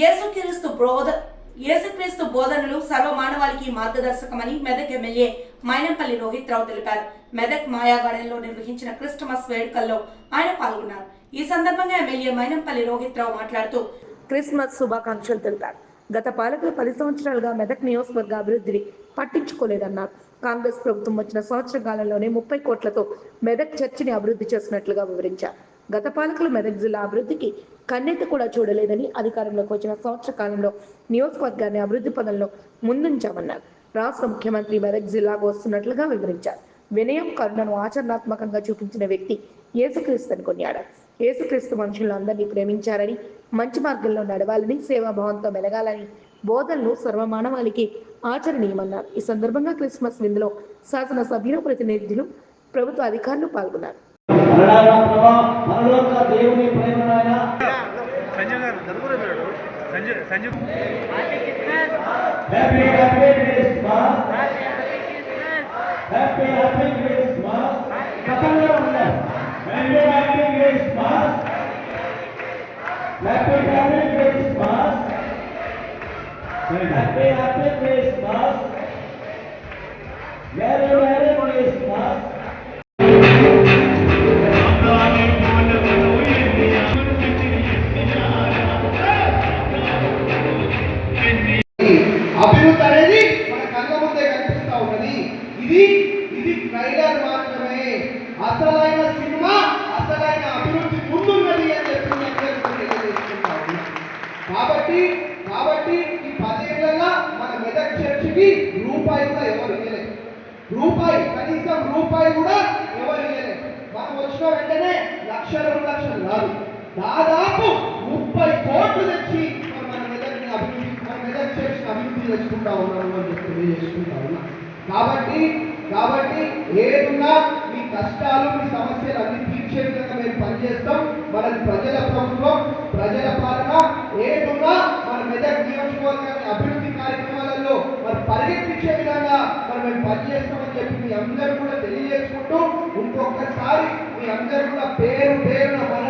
యేసుక్రీస్తు బోధ యేసుక్రీస్తు బోధనలు సర్వమానవాళికి మార్గదర్శకమని మెదక్ ఎమ్మెల్యే మైనంపల్లి రోహిత్ రావు తెలిపారు. మెదక్ మాయాగార్డెన్లో నిర్వహించిన క్రిస్టమస్ వేడుకల్లో ఆయన పాల్గొన్నారు. ఈ సందర్భంగా ఎమ్మెల్యే మైనంపల్లి రోహిత్ రావు మాట్లాడుతూ క్రిస్మస్ శుభాకాంక్షలు తెలిపారు. గత పాలకులు పది సంవత్సరాలుగా మెదక్ నియోజకవర్గ అభివృద్ధిని పట్టించుకోలేదన్నారు. కాంగ్రెస్ ప్రభుత్వం వచ్చిన సంవత్సర కాలంలోనే ముప్పై కోట్లతో మెదక్ చర్చిని అభివృద్ధి చేసినట్లుగా వివరించారు. గత పాలకులు మెదక్ జిల్లా అభివృద్ధికి కన్నెత్తి కూడా చూడలేదని అధికారంలోకి వచ్చిన సంవత్సర కాలంలో నియోజకవర్గాన్ని అభివృద్ధి పనుల్లో ముందుంచామన్నారు. రాష్ట్ర ముఖ్యమంత్రి మెదక్ జిల్లాకు వస్తున్నట్లుగా వివరించారు. వినయం కరుణను ఆచరణాత్మకంగా చూపించిన వ్యక్తి యేసుక్రీస్తుని కొనియాడారు. యేసుక్రీస్తు మనుషులందరినీ ప్రేమించారని మంచి మార్గంలో నడవాలని సేవాభావంతో మెలగాలని బోధనలు సర్వమానవాళికి ఆచరణీయమన్నారు. ఈ సందర్భంగా క్రిస్మస్ విందులో శాసనసభ్యులు ప్రతినిధులు ప్రభుత్వ అధికారులు పాల్గొన్నారు. దేవుని ప్రేమ Sanjay garu Sanjay Sanjay. Happy happy Christmas happy happy Christmas కథంలో ఉన్నారు happy happy Christmas happy happy Christmas happy happy Christmas ఇది ఇది ట్రైలర్ మాత్రమే. అసలైన సినిమా అసలైన అభివృద్ధి ముందున్నది అని చెప్పి కాబట్టి కాబట్టి ఈ పదేళ్ళలో మన మెదక్ చర్చికి రూపాయి కూడా ఎవరు ఇవ్వలేదు రూపాయి కనీసం రూపాయి కూడా ఎవరు ఇవ్వలేదు మనం వచ్చిన వెంటనే లక్ష రెండు లక్షలు కాదు దాదాపు ముప్పై కోట్లు తెచ్చి మన మెదక్ అభివృద్ధి మన మెదక్ చర్చిని అభివృద్ధి చేసుకుంటా ఉన్నాము అని చెప్పి తెలియజేసుకుంటా ఉన్నాం కాబట్టి కాబట్టి ఏదున్నా మీ కష్టాలు మీ సమస్యలు అన్ని తీర్చే విధంగా మేము పనిచేస్తాం. మనది ప్రజల ప్రభుత్వం ప్రజల పాలన ఏదున్నా మన మెదక్ నియోజకవర్గాన్ని అభివృద్ధి కార్యక్రమాలలో మరి పరిగెత్తించే విధంగా మరి మేము పనిచేస్తామని చెప్పి మీ అందరూ కూడా తెలియజేసుకుంటూ ఇంకొకసారి మీ అందరూ కూడా పేరు పేరున మన